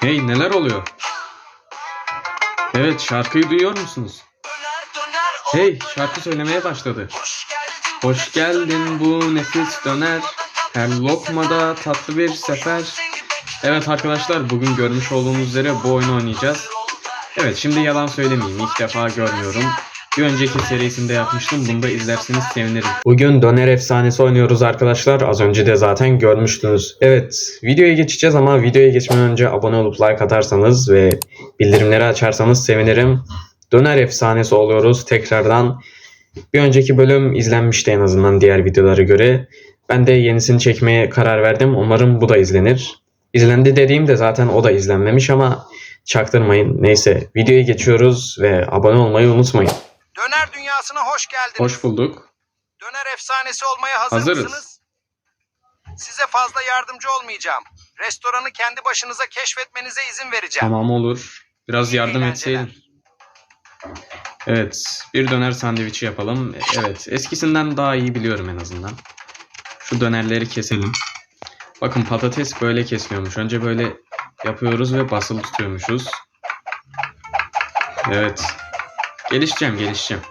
Hey neler oluyor? Evet şarkıyı duyuyor musunuz? Hey şarkı söylemeye başladı. Hoş geldin bu nefis döner. Her lokmada tatlı bir sefer. Evet arkadaşlar bugün görmüş olduğunuz üzere bu oyunu oynayacağız. Evet şimdi yalan söylemeyeyim ilk defa görmüyorum. Bir önceki serisinde yapmıştım. Bunu da izlerseniz sevinirim. Bugün Döner Efsanesi oynuyoruz arkadaşlar. Az önce de zaten görmüştünüz. Evet videoya geçeceğiz ama videoya geçmeden önce abone olup like atarsanız ve bildirimleri açarsanız sevinirim. Döner Efsanesi oluyoruz tekrardan. Bir önceki bölüm izlenmişti en azından diğer videolara göre. Ben de yenisini çekmeye karar verdim. Umarım bu da izlenir. İzlendi dediğimde zaten o da izlenmemiş ama çaktırmayın. Neyse videoya geçiyoruz ve abone olmayı unutmayın. Döner dünyasına hoş geldiniz. Hoş bulduk. Döner efsanesi olmaya hazır Hazırız. mısınız? Size fazla yardımcı olmayacağım. Restoranı kendi başınıza keşfetmenize izin vereceğim. Tamam olur. Biraz İyi yardım eğlenceler. etseydin. Evet. Bir döner sandviçi yapalım. Evet. Eskisinden daha iyi biliyorum en azından. Şu dönerleri keselim. Bakın patates böyle kesmiyormuş. Önce böyle yapıyoruz ve basılı tutuyormuşuz. Evet. Gelişeceğim gelişeceğim.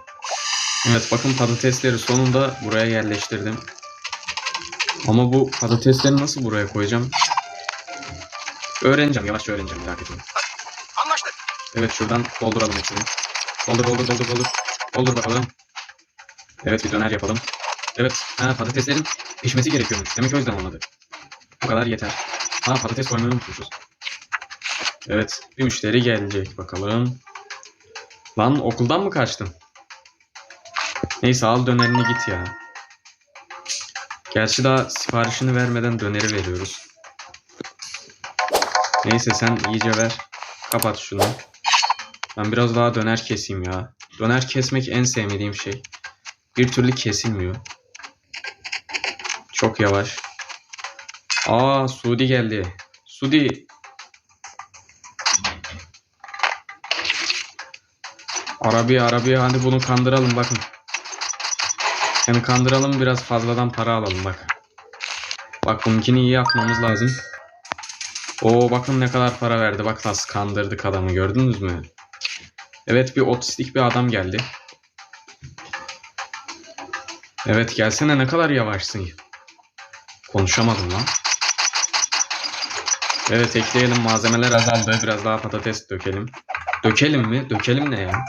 Evet bakın patatesleri sonunda buraya yerleştirdim. Ama bu patatesleri nasıl buraya koyacağım? Öğreneceğim. Yavaşça öğreneceğim. Merak etmeyin. Anlaştık. Evet şuradan dolduralım hepsini. Doldur doldur doldur doldur. Doldur bakalım. Evet bir döner yapalım. Evet ha, patateslerin pişmesi gerekiyormuş. Demek o yüzden olmadı. Bu kadar yeter. Ha patates koymayı unutmuşuz. Evet bir müşteri gelecek bakalım. Lan okuldan mı kaçtın? Neyse al dönerini git ya. Gerçi daha siparişini vermeden döneri veriyoruz. Neyse sen iyice ver. Kapat şunu. Ben biraz daha döner keseyim ya. Döner kesmek en sevmediğim şey. Bir türlü kesilmiyor. Çok yavaş. Aa Sudi geldi. Sudi. Arabi Arabi hadi bunu kandıralım bakın. Yani kandıralım biraz fazladan para alalım bak. Bak bununkini iyi yapmamız lazım. Oo bakın ne kadar para verdi. Bak nasıl kandırdık adamı gördünüz mü? Evet bir otistik bir adam geldi. Evet gelsene ne kadar yavaşsın. Konuşamadım lan. Evet ekleyelim malzemeler azaldı. Biraz daha patates dökelim. Dökelim mi? Dökelim ne ya?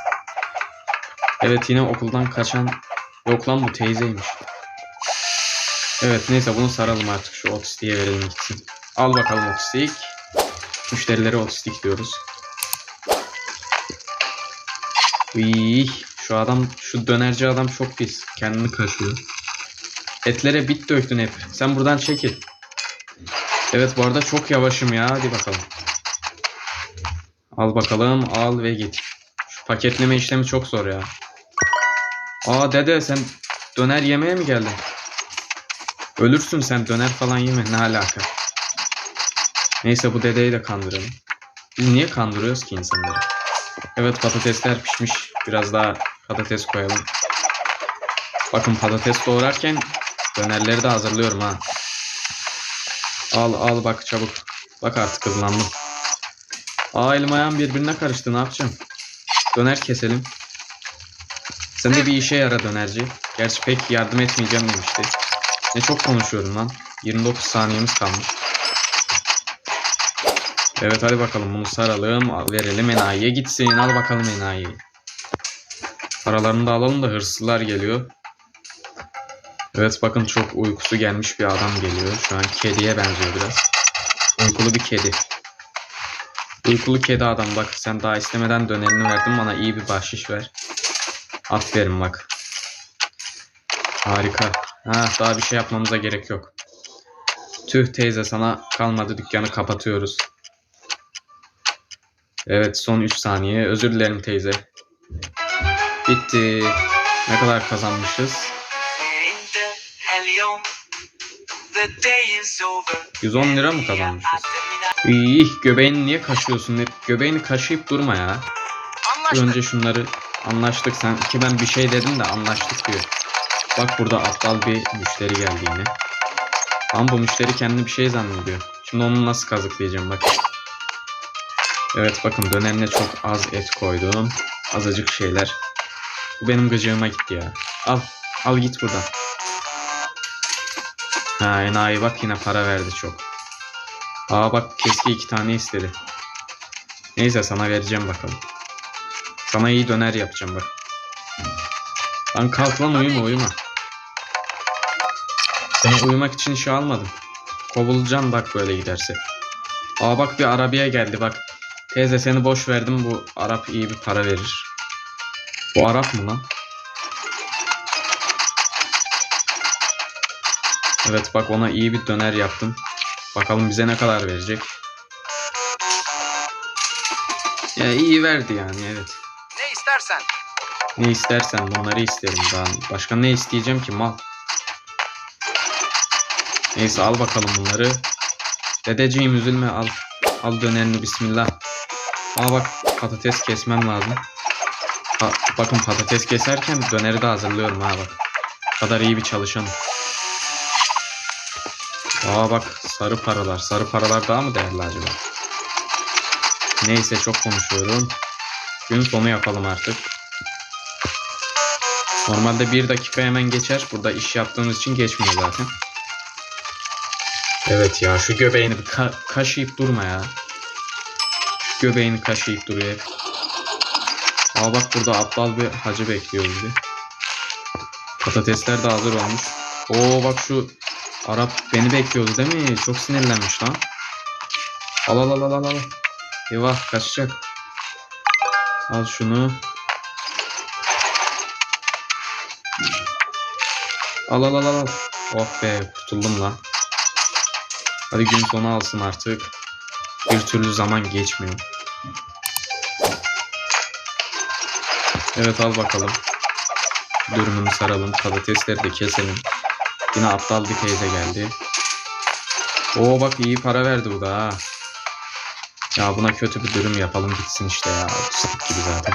Evet yine okuldan kaçan yok lan bu teyzeymiş. Evet neyse bunu saralım artık şu otistiğe verelim gitsin. Al bakalım otistik. Müşterilere otistik diyoruz. Uy, şu adam, şu dönerci adam çok pis. Kendini kaşıyor. Etlere bit döktün hep. Sen buradan çekil. Evet bu arada çok yavaşım ya. Hadi bakalım. Al bakalım. Al ve git. Şu paketleme işlemi çok zor ya. Aa dede sen döner yemeye mi geldin? Ölürsün sen döner falan yeme. Ne alaka? Neyse bu dedeyi de kandıralım. Biz niye kandırıyoruz ki insanları? Evet patatesler pişmiş. Biraz daha patates koyalım. Bakın patates doğrarken dönerleri de hazırlıyorum ha. Al al bak çabuk. Bak artık hızlandım. Aa elim ayağım birbirine karıştı ne yapacağım? Döner keselim. Sen de bir işe yara dönerci. Gerçi pek yardım etmeyeceğim demişti. Ne çok konuşuyorum lan. 29 saniyemiz kalmış. Evet hadi bakalım bunu saralım. al- Verelim enayiye gitsin. Al bakalım enayiyi. Paralarını da alalım da hırsızlar geliyor. Evet bakın çok uykusu gelmiş bir adam geliyor. Şu an kediye benziyor biraz. Uykulu bir kedi. Uykulu kedi adam bak sen daha istemeden dönerini verdin bana iyi bir bahşiş ver. Aferin bak. Harika. Ha, daha bir şey yapmamıza gerek yok. Tüh teyze sana kalmadı dükkanı kapatıyoruz. Evet son 3 saniye. Özür dilerim teyze. Bitti. Ne kadar kazanmışız? 110 lira mı kazanmışız? İyi, göbeğini niye kaşıyorsun? Göbeğini kaşıyıp durma ya. Anlaştık. Önce şunları anlaştık sen ki ben bir şey dedim de anlaştık diyor. Bak burada aptal bir müşteri geldi yine. Ama bu müşteri kendini bir şey zannediyor. Şimdi onu nasıl kazıklayacağım bak. Evet bakın dönerine çok az et koydum. Azıcık şeyler. Bu benim gıcığıma gitti ya. Al. Al git buradan. Ha enayi bak yine para verdi çok. Aa bak keski iki tane istedi. Neyse sana vereceğim bakalım. Sana iyi döner yapacağım bak. Lan kalk lan uyuma uyuma. Seni uyumak için işe almadım. Kovulacaksın bak böyle giderse. Aa bak bir arabaya geldi bak. Teyze seni boş verdim bu Arap iyi bir para verir. Bu Arap mı lan? Evet bak ona iyi bir döner yaptım. Bakalım bize ne kadar verecek. Ya iyi verdi yani evet. İstersen. Ne istersen bunları isterim daha. Başka ne isteyeceğim ki mal. Neyse al bakalım bunları. Dedeciğim üzülme al. Al dönerini bismillah. Aa bak patates kesmem lazım. Ha, bakın patates keserken döneri de hazırlıyorum ha bak. Bu kadar iyi bir çalışanım. Aa bak sarı paralar. Sarı paralar daha mı değerli acaba? Neyse çok konuşuyorum. Gün sonu yapalım artık. Normalde bir dakika hemen geçer. Burada iş yaptığımız için geçmiyor zaten. Evet ya şu göbeğini bir ka- kaşıyıp durma ya. Şu göbeğini kaşıyıp duruyor. Aa bak burada aptal bir hacı bekliyor bizi. Patatesler de hazır olmuş. Oo bak şu Arap beni bekliyordu değil mi? Çok sinirlenmiş lan. Al al al al. al. Eyvah kaçacak. Al şunu. Al al al al. Oh be kurtuldum lan. Hadi gün sonu alsın artık. Bir türlü zaman geçmiyor. Evet al bakalım. Dürümünü saralım. Patatesleri de keselim. Yine aptal bir teyze geldi. Oo bak iyi para verdi bu da ha. Ya buna kötü bir dürüm yapalım gitsin işte ya. Sık gibi zaten.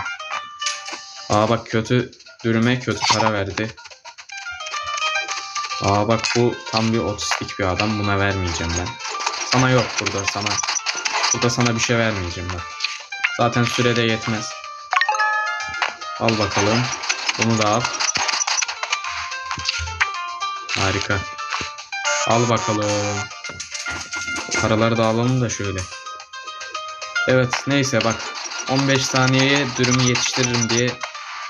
Aa bak kötü dürüme kötü para verdi. Aa bak bu tam bir otistik bir adam. Buna vermeyeceğim ben. Sana yok burada sana. Burada sana bir şey vermeyeceğim bak. Zaten sürede yetmez. Al bakalım. Bunu da al. Harika. Al bakalım. Paraları da alalım da şöyle. Evet neyse bak. 15 saniyeye dürümü yetiştiririm diye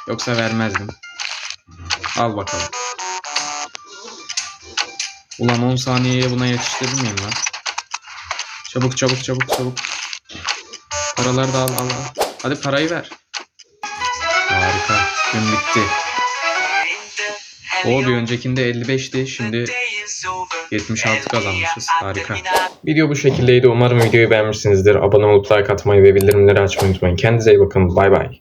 yoksa vermezdim. Al bakalım. Ulan 10 saniyeye buna yetiştirir miyim lan? Çabuk çabuk çabuk çabuk. Paraları da al al al. Hadi parayı ver. Harika. Gün bitti. O bir öncekinde 55'ti. Şimdi 76 kazanmışız. Harika. Video bu şekildeydi. Umarım videoyu beğenmişsinizdir. Abone olup like atmayı ve bildirimleri açmayı unutmayın. Kendinize iyi bakın. Bay bay.